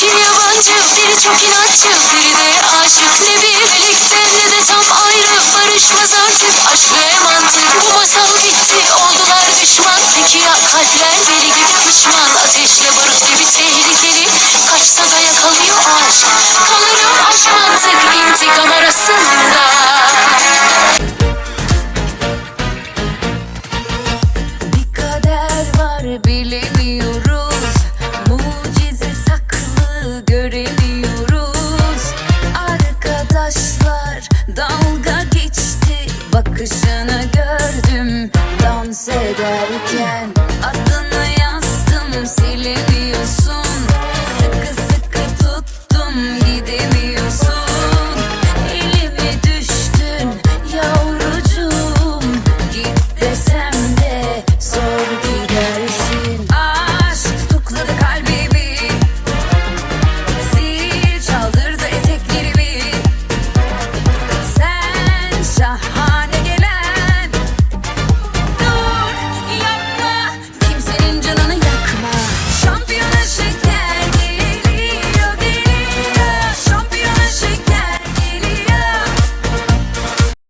Kim yabancı? Biri çok inatçı biri de aşık. Ne bir bakış.